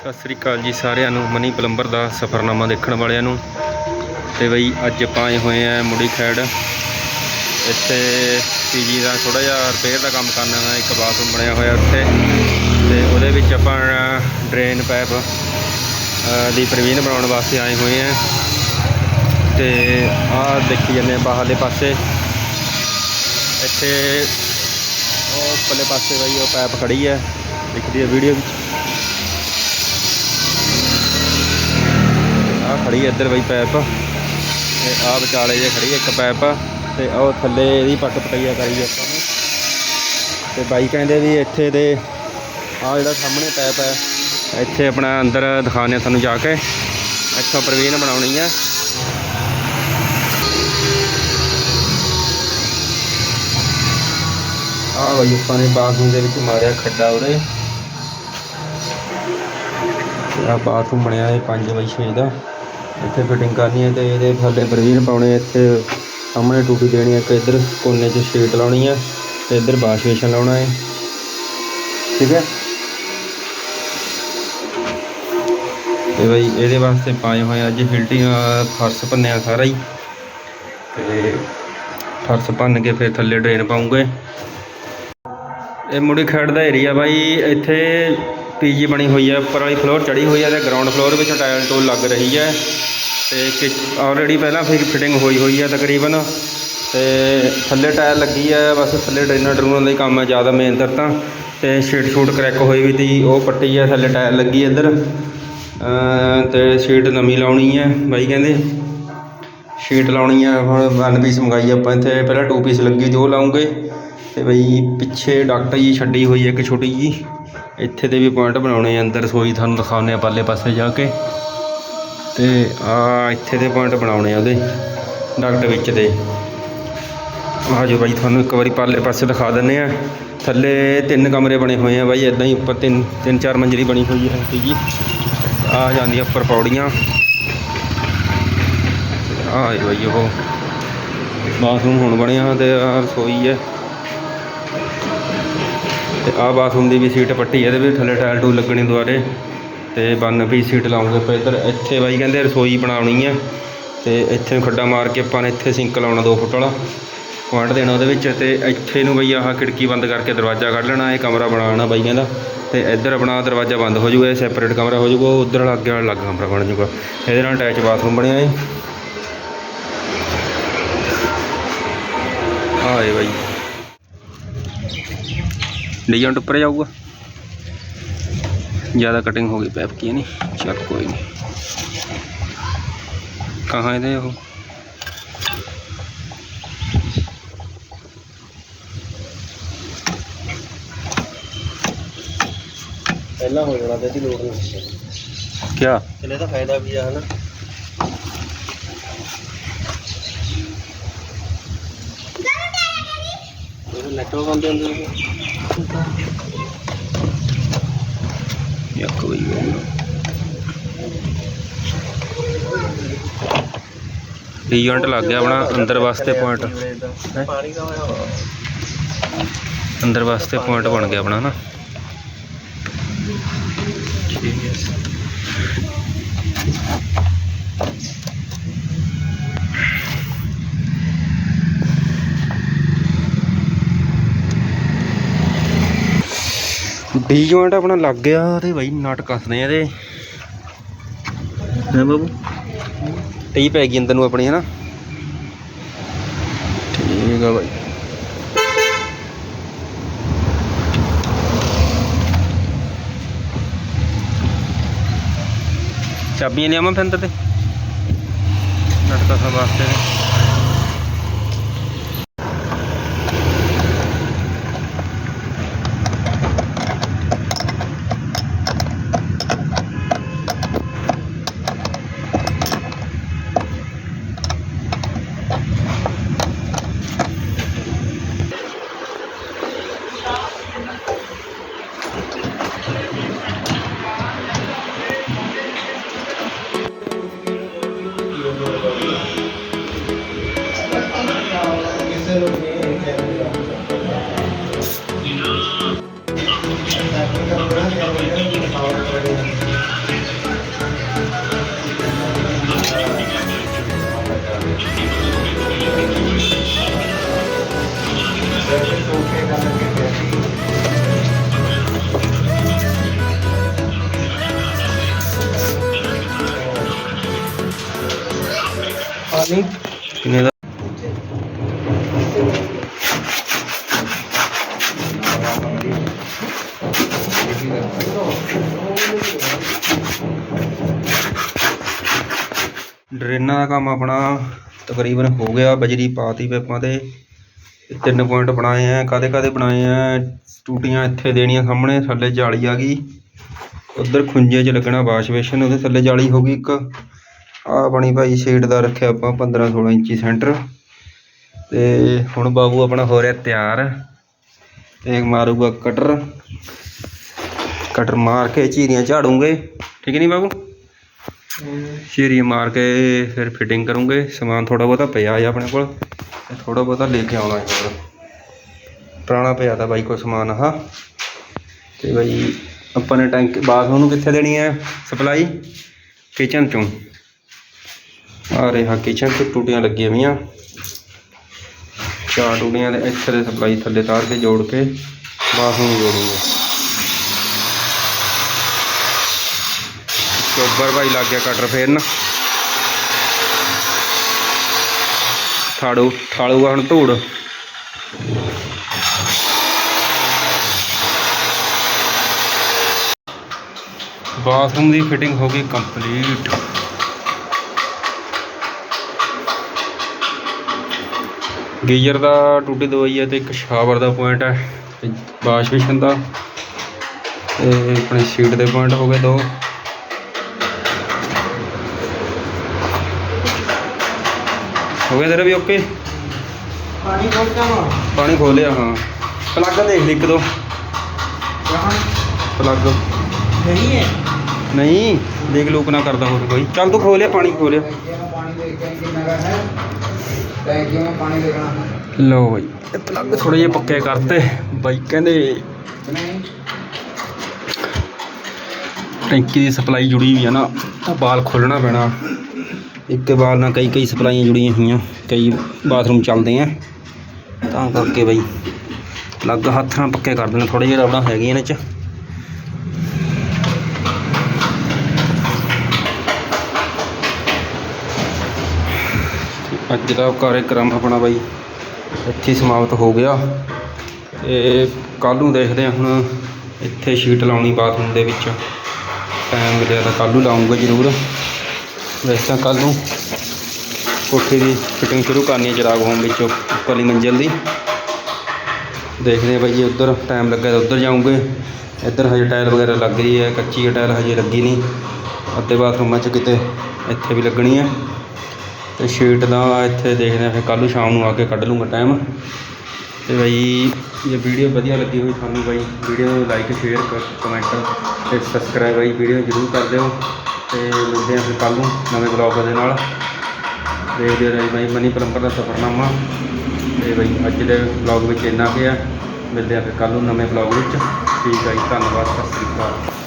ਸਤਿ ਸ੍ਰੀ ਅਕਾਲ ਜੀ ਸਾਰਿਆਂ ਨੂੰ, ਮਨੀ ਪਲੰਬਰ ਦਾ ਸਫਰਨਾਮਾ ਦੇਖਣ ਵਾਲਿਆਂ ਨੂੰ। ਤੇ ਬਈ ਅੱਜ ਆਪਾਂ ਆਏ ਹੋਏ ਆ ਮੁੜੀ ਖੈੜ। ਇੱਥੇ ਪੀਜੀ ਦਾ ਥੋੜਾ ਜਿਹਾ ਰਿਪੇਅਰ ਦਾ ਕੰਮ ਕਰਨਾ ਹੈ ਇੱਕ ਬਾਥਰੂਮ ਬਣਿਆ ਹੋਇਆ ਉੱਥੇ। ਤੇ ਉਹਦੇ ਵਿੱਚ ਆਪਾਂ ਡਰੇਨ ਪਾਈਪ ਦੀ ਪ੍ਰਵੀਨ ਬਣਾਉਣ ਵਾਸਤੇ ਆਏ ਹੋਏ ਆ। ਤੇ ਆਹ ਦੇਖੀ ਜਾਂਦੇ ਆ ਬਾਹਰਲੇ ਪਾਸੇ। ਇੱਥੇ ਉਹ ਉੱਪਰਲੇ ਪਾਸੇ ਬਈ ਉਹ ਪਾਈਪ ਖੜੀ ਹੈ ਦਿਖਦੀ ਹੈ ਵੀਡੀਓ ਵਿੱਚ। ਖੜੀ ਇੱਧਰ ਬਈ ਪੈਪ। ਤੇ ਆ ਵਿਚਾਲੇ ਜੇ ਖੜੀ ਇੱਕ ਪੈਪ। ਤੇ ਉਹ ਥੱਲੇ ਇਹਦੀ ਪੱਟ ਪਟਈਆ ਕਰੀ ਆਪਾਂ ਨੇ। ਤੇ ਬਾਈ ਕਹਿੰਦੇ ਵੀ ਇੱਥੇ ਦੇ ਆ ਜਿਹੜਾ ਸਾਹਮਣੇ ਪੈਪ ਹੈ ਇੱਥੇ ਆਪਣਾ ਅੰਦਰ ਦਿਖਾਉਂਦੇ ਹਾਂ ਤੁਹਾਨੂੰ ਜਾ ਕੇ। ਇੱਥੋਂ ਪ੍ਰਵੀਨ ਬਣਾਉਣੀ ਹੈ ਆ ਬਈ ਆਪਾਂ ਨੇ ਬਾਥਰੂਮ ਦੇ ਵਿੱਚ ਮਾਰਿਆ ਖੱਡਾ ਉਹਦੇ ਆ ਬਾਥਰੂਮ ਬਣਿਆ ਹੈ 5 ਬਾਈ 6 ਦਾ। ਇੱਥੇ ਫਿਟਿੰਗ ਕਰਨੀ ਹੈ ਤੇ ਇਹਦੇ ਥੱਲੇ ਪ੍ਰਵੀਨ ਪਾਉਣੇ ਇੱਥੇ ਸਾਹਮਣੇ ਟੂਟੀ ਦੇਣੀ ਹੈ, ਇੱਕ ਇੱਧਰ ਕੋਨੇ 'ਚ ਸ਼ੀਟ ਲਾਉਣੀ ਹੈ ਤੇ ਇੱਧਰ ਵਾਸ਼ ਬੇਸ਼ਨ ਲਾਉਣਾ ਹੈ। ਠੀਕ ਹੈ? ਤੇ ਬਈ ਇਹਦੇ ਵਾਸਤੇ ਪਾਏ ਹੋਏ ਅੱਜ ਫਿਲਟਿੰਗ ਫਰਸ਼ ਭੰਨਿਆ ਸਾਰਾ ਹੀ। ਤੇ ਫਰਸ਼ ਭੰਨ ਕੇ ਫਿਰ ਥੱਲੇ ਡਰੇਨ ਪਾਉਂਗੇ। ਇਹ ਮੁੜੀ ਖੇਡ ਦਾ ਏਰੀਆ ਬਾਈ ਇੱਥੇ ਪੀਜੀ ਬਣੀ ਹੋਈ ਹੈ, ਉੱਪਰ ਵਾਲੀ ਫਲੋਰ ਚੜੀ ਹੋਈ ਹੈ ਤੇ ਗਰਾਊਂਡ ਫਲੋਰ ਵਿੱਚ ਟਾਇਲ ਟੂਲ ਲੱਗ ਰਹੀ ਹੈ ਤੇ ਆਲਰੇਡੀ ਪਹਿਲਾਂ ਫਿਰ ਫਿਟਿੰਗ ਹੋਈ ਹੋਈ ਹੈ ਤਕਰੀਬਨ ਤੇ ਥੱਲੇ ਟਾਇਰ ਲੱਗੀ ਹੈ, ਬਸ ਥੱਲੇ ਡਰੇਨਰ ਡਰੂਨਰ ਦਾ ਹੀ ਕੰਮ ਹੈ ਜ਼ਿਆਦਾ ਮੇਨ ਤਾਂ ਤੇ ਸ਼ੀਟ ਸ਼ੂਟ ਕਰੈਕ ਹੋਈ ਵੀ ਤੀ ਉਹ ਪੱਟੀ ਹੈ, ਥੱਲੇ ਟਾਇਰ ਲੱਗੀ ਇੱਧਰ ਅਮ ਤੇ ਸ਼ੀਟ ਨਵੀਂ ਲਾਉਣੀ ਹੈ ਬਾਈ ਕਹਿੰਦੇ। ਸ਼ੀਟ ਲਾਉਣੀ ਹੈ, ਹੁਣ ਵਨ ਪੀਸ ਮੰਗਾਈ ਆਪਾਂ ਇੱਥੇ, ਪਹਿਲਾਂ ਟੂ ਪੀਸ ਲੱਗੀ ਤੇ ਉਹ ਲਾਉਂਗੇ। ਤੇ ਬਈ ਪਿੱਛੇ ਡਾਕਟਰ ਜੀ ਛੱਡੀ ਹੋਈ ਹੈ, ਇੱਕ ਛੋਟੀ ਜੀ ਇੱਥੇ ਦੇ ਵੀ ਪੁਆਇੰਟ ਬਣਾਉਣੇ ਆ, ਅੰਦਰ ਰਸੋਈ ਤੁਹਾਨੂੰ ਦਿਖਾਉਂਦੇ ਆ ਪਰਲੇ ਪਾਸੇ ਜਾ ਕੇ। ਤੇ ਆ ਇੱਥੇ ਦੇ ਪੁਆਇੰਟ ਬਣਾਉਣੇ ਆ ਉਹਦੇ ਡਾਕਟਰ ਵਿੱਚ ਦੇ। ਆ ਜੋ ਬਾਈ ਤੁਹਾਨੂੰ ਇੱਕ ਵਾਰੀ ਪਰਲੇ ਪਾਸੇ ਦਿਖਾ ਦਿੰਨੇ ਆ। ਥੱਲੇ ਤਿੰਨ ਕਮਰੇ ਬਣੇ ਹੋਏ ਆ ਬਾਈ ਇਦਾਂ ਹੀ ਉੱਪਰ ਤਿੰਨ ਤਿੰਨ ਚਾਰ ਮੰਜ਼ਲੀ ਬਣੀ ਹੋਈ ਹੈ ਜੀ। ਆ ਜਾਂਦੀਆਂ ਉੱਪਰ ਪੌੜੀਆਂ। ਆ ਬਾਈ ਉਹ ਬਾਥਰੂਮ ਹੁਣ ਬਣਿਆ ਤੇ ਆ ਰਸੋਈ ਹੈ। ਤੇ ਆਹ ਬਾਥਰੂਮ ਦੀ ਵੀ ਸੀਟ ਪੱਟੀ ਇਹਦੇ ਵੀ ਥੱਲੇ ਟਾਇਲ ਟੂਲ ਲੱਗਣੀ ਦੁਆਰੇ ਤੇ ਬੰਨ ਵੀ ਸੀਟ ਲਾਉਂਗੇ ਪਏ ਇੱਧਰ, ਇੱਥੇ ਬਾਈ ਕਹਿੰਦੇ ਰਸੋਈ ਬਣਾਉਣੀ ਹੈ ਤੇ ਇੱਥੇ ਨੂੰ ਖੱਡਾ ਮਾਰ ਕੇ ਆਪਾਂ ਨੇ ਇੱਥੇ ਸਿੰਕ ਲਾਉਣਾ 2 ਫੁੱਟ ਵਾਲਾ ਪੁਆਇੰਟ ਦੇਣਾ ਉਹਦੇ ਵਿੱਚ ਤੇ ਇੱਥੇ ਨੂੰ ਬਈ ਆਹ ਖਿੜਕੀ ਬੰਦ ਕਰਕੇ ਦਰਵਾਜ਼ਾ ਕੱਢ ਲੈਣਾ, ਇਹ ਕਮਰਾ ਬਣਾਉਣਾ ਬਾਈ ਕਹਿੰਦਾ ਤੇ ਇੱਧਰ ਆਪਣਾ ਦਰਵਾਜ਼ਾ ਬੰਦ ਹੋ ਜਾਊਗਾ, ਇਹ ਸੈਪਰੇਟ ਕਮਰਾ ਹੋ ਜਾਊਗਾ ਉਧਰ ਵਾਲਾ ਅੱਗੇ ਵਾਲਾ ਅਲੱਗ ਕਮਰਾ ਬਣ ਜਾਊਗਾ। ਇਹਦੇ ਨਾਲ ਅਟੈਚ ਬਾਥਰੂਮ ਬਣਿਆ ਹੈ ਆਏ ਬਾਈ। डिजाइन ऊपर जाऊगा ज़्यादा कटिंग होगी पैप की है नहीं चल कोई नहीं कहाँ है वो ਪਹਿਲਾਂ ਹੋ ਜਾਣਾ ਤੇ ਇਹਦੀ ਲੋੜ ਨਹੀਂ क्या ਚਲੇ ਤਾਂ ਫਾਇਦਾ ਵੀ ਆ ਹਨਾ ਲੈਟਰ ਲੱਗ ਗਿਆ ਆਪਣਾ ਅੰਦਰ ਵਾਸਤੇ ਪੁਆਇੰਟ ਅੰਦਰ ਵਾਸਤੇ ਪੁਆਇੰਟ ਬਣ ਗਿਆ ਆਪਣਾ ਨਾ। ਡੀ ਜੁਆਇੰਟ ਆਪਣਾ ਲੱਗ ਗਿਆ ਤੇ ਬਾਈ ਨਟ ਕੱਸਦੇ ਆ ਇਹਦੇ। ਹੈ ਬਾਬੂ? ਟੀ ਪੈ ਗਈ ਅੰਦਰ ਨੂੰ ਆਪਣੀ ਹੈ ਠੀਕ ਆ ਬਾਈ। ਚਾਬੀਆਂ ਲਿਆਵਾਂ ਫਿਰ ਅੰਦਰ ਤੇ? ਨਟ ਕੱਸਣ ਵਾਸਤੇ। ਨੇ ਕਿੰਨੇ ਦਾ? ਡਰੇਨਾਂ ਦਾ ਕੰਮ ਆਪਣਾ ਤਕਰੀਬਨ ਹੋ ਗਿਆ, ਬਜਰੀ ਪਾਤੀ ਪੈਪਾਂ ਤੇ। ਤੇ ਤਿੰਨ ਪੁਆਇੰਟ ਬਣਾਏ ਆ ਕਾਦੇ ਕਾਦੇ ਬਣਾਏ ਆ? ਟੂਟੀਆਂ ਇੱਥੇ ਦੇਣੀਆਂ ਸਾਹਮਣੇ, ਥੱਲੇ ਜਾਲੀ ਆ ਗਈ। ਉਧਰ ਖੁੰਝੇ 'ਚ ਲੱਗਣਾ ਵਾਸ਼ ਬੇਸ਼ਨ, ਉਹਦੇ ਥੱਲੇ ਜਾਲੀ ਹੋ ਗਈ ਇੱਕ। ਆ ਬਣੀ ਭਾਈ ਸ਼ੇਡ ਦਾ ਰੱਖਿਆ ਆਪਾਂ 15 16 ਇੰਚੀ ਸੈਂਟਰ। ਤੇ ਹੁਣ ਬਾਬੂ ਆਪਣਾ ਹੋ ਰਿਹਾ ਤਿਆਰ। ਤੇ ਮਾਰੂਗਾ ਕਟਰ। ਕਟਰ ਮਾਰ ਕੇ ਚੀਰੀਆਂ ਝਾੜੂਗੇ। ਠੀਕ ਨਹੀਂ ਬਾਬੂ? ਚੀਰੀਆਂ ਮਾਰ ਕੇ ਫਿਰ ਫਿਟਿੰਗ ਕਰੂੰਗੇ। ਸਮਾਨ ਥੋੜਾ ਬਹੁਤਾ ਪਿਆ ਆ ਆਪਣੇ ਕੋਲ। ਤੇ ਥੋੜਾ ਬਹੁਤਾ ਲੈ ਕੇ ਆਉਣਾ ਹੈ ਹੋਰ। ਪੁਰਾਣਾ ਪਿਆ ਤਾਂ ਬਾਈ ਕੋ ਸਮਾਨ ਆਹ। ਤੇ ਬਾਈ ਆਪਾਂ ਨੇ ਟੈਂਕ ਬਾਥਰੂਮ ਨੂੰ ਕਿੱਥੇ ਦੇਣੀ ਹੈ? ਸਪਲਾਈ? ਕਿਚਨ ਚੋਂ। ਆ ਰਿਹਾ ਕਿਚਨ ਤੇ ਟੂਟੀਆਂ ਲੱਗੀਆਂ ਹੋਈਆਂ। ਚਾਰ ਟੂਟੀਆਂ ਦੇ ਇੱਥੇ ਦੇ ਸਪਲਾਈ ਥੱਲੇ ਤਾਰ ਕੇ ਜੋੜ ਕੇ ਬਾਥਰੂਮ ਨੂੰ ਜੋੜੂਗੇ ਚੋਬਰ ਭਾਈ ਲੱਗ ਗਿਆ ਕਟਰ ਫੇਰਨ। ਥਾੜੂ, ਥਾਲੂਗਾ ਹੁਣ ਧੂੜ। ਬਾਥਰੂਮ ਦੀ ਫਿਟਿੰਗ ਹੋ ਗਈ ਕੰਪਲੀਟ ਗੀਜ਼ਰ ਦਾ ਟੂਟੀ ਦਵਾਈ ਹੈ ਤੇ ਇੱਕ ਸ਼ਾਵਰ ਦਾ ਪੁਆਇੰਟ ਹੈ ਤੇ ਵਾਸ਼ ਬੇਸ਼ਨ ਦਾ। ਤੇ ਆਪਣੇ ਸੀਟ ਦੇ ਪੁਆਇੰਟ ਹੋ ਗਏ ਦੋ। ਹੋ ਗਿਆ ਤੇਰਾ ਵੀ ਓਕੇ ਪਾਣੀ ਖੋਲ ਆਵਾਂ? ਪਾਣੀ ਖੋਲਿਆ ਹਾਂ। ਪਲੱਗ ਦੇਖ ਲਈ ਇੱਕ ਦੋ। ਪਲੱਗ ਨਹੀਂ ਹੈ। ਨਹੀਂ ਦੇਖ ਲੂਕ ਨਾ ਕਰਦਾ ਹੋਵੇ ਕੋਈ। ਚੱਲ ਤੂੰ ਖੋਲਿਆ ਪਾਣੀ ਖੋਲਿਆ ਪਾਣੀ ਕਿੰਨਾ ਦਾ ਹੈ। ਪਾਣੀ ਦੇਖਣਾ ਲਓ ਬਈ। ਇਹ ਪਲੱਗ ਥੋੜੇ ਜਿਹੇ ਪੱਕੇ ਕਰਤੇ। ਬਾਈ ਕਹਿੰਦੇ ਨਹੀਂ। ਟੈਂਕੀ ਦੀ ਸਪਲਾਈ ਜੁੜੀ ਹੋਈ ਆ ਨਾ ਤਾਂ ਬਾਲ ਖੋਲਣਾ ਪੈਣਾ। ਇੱਕ ਬਾਲ ਨਾਲ ਕਈ ਕਈ ਸਪਲਾਈਆਂ ਜੁੜੀਆਂ ਹੋਈਆਂ ਕਈ ਬਾਥਰੂਮ ਚੱਲਦੇ ਆ। ਤਾਂ ਕਰਕੇ ਬਈ ਪਲੱਗ ਹੱਥ ਨਾਲ ਪੱਕੇ ਕਰ ਦੇਣੇ ਥੋੜੇ ਜਿਹੇ ਰਬੜਾਂ ਹੈਗੀਆਂ ਇਹਨਾਂ 'ਚ। ਅੱਜ ਦਾ ਕਾਰਜਕ੍ਰਮ ਆਪਣਾ ਬਾਈ ਇੱਥੇ ਸਮਾਪਤ ਹੋ ਗਿਆ। ਤੇ ਕੱਲ੍ਹ ਨੂੰ ਦੇਖਦੇ ਹਾਂ ਹੁਣ ਇੱਥੇ ਸ਼ੀਟ ਲਾਉਣੀ ਬਾਥਰੂਮ ਦੇ ਵਿੱਚ। ਟਾਈਮ ਮਿਲਿਆ ਤਾਂ ਕੱਲ੍ਹ ਨੂੰ ਲਾਉਂਗਾ ਜ਼ਰੂਰ। ਵੈਸੇ ਤਾਂ ਕੱਲ੍ਹ ਨੂੰ ਕੋਠੇ ਦੀ ਫਿਟਿੰਗ ਸ਼ੁਰੂ ਕਰਨੀ ਹੈ ਚਿਰਾਗ ਹੋਮ ਵਿੱਚ ਉੱਪਰਲੀ ਮੰਜ਼ਿਲ ਦੀ। ਦੇਖਦੇ ਹਾਂ ਬਾਈ ਜੀ ਉੱਧਰ ਟਾਈਮ ਲੱਗਾ ਤਾਂ ਉੱਧਰ ਜਾਊਂਗੇ। ਇੱਧਰ ਹਜੇ ਟਾਇਲ ਵਗੈਰਾ ਲੱਗ ਰਹੀ ਹੈ, ਕੱਚੀ ਹੈ, ਟਾਇਲ ਹਜੇ ਲੱਗੀ ਨਹੀਂ। ਅੱਧੇ ਬਾਥਰੂਮਾਂ 'ਚ ਕਿਤੇ ਇੱਥੇ ਵੀ ਲੱਗਣੀ ਹੈ। ਤੇ ਸ਼ੀਟ ਦਾ ਇੱਥੇ ਦੇਖਦੇ ਹਾਂ, ਫਿਰ ਕੱਲ੍ਹ ਨੂੰ ਸ਼ਾਮ ਨੂੰ ਆ ਕੇ ਕੱਢ ਲੂੰਗਾ ਟਾਈਮ ਤੇ ਬਈ, ਜੇ ਵੀਡੀਓ ਵਧੀਆ ਲੱਗੀ ਹੋਈ ਤੁਹਾਨੂੰ ਬਾਈ ਵੀਡੀਓ ਨੂੰ ਲਾਈਕ ਸ਼ੇਅਰ ਕਮੈਂਟ ਤੇ ਸਬਸਕ੍ਰਾਈਬ ਬਾਈ ਵੀਡੀਓ ਜ਼ਰੂਰ ਕਰ ਦਿਓ। ਤੇ ਮਿਲਦੇ ਹਾਂ ਫਿਰ ਕੱਲ੍ਹ ਨੂੰ ਨਵੇਂ ਬਲੌਗ ਦੇ ਨਾਲ। ਦੇਖਦੇ ਰਹੋ ਬਾਈ, ਮਨੀ ਪਰੰਪਰਾ ਦਾ ਸਫਰਨਾਮਾ। ਤੇ ਬਈ, ਅੱਜ ਦੇ ਬਲੌਗ ਵਿੱਚ ਇੰਨਾ ਕੁ ਆ। ਮਿਲਦੇ ਹਾਂ ਫਿਰ ਕੱਲ੍ਹ ਨੂੰ ਨਵੇਂ ਬਲੌਗ ਵਿੱਚ। ਠੀਕ ਹੈ ਜੀ, ਧੰਨਵਾਦ, ਸਤਿ ਸ੍ਰੀ ਅਕਾਲ।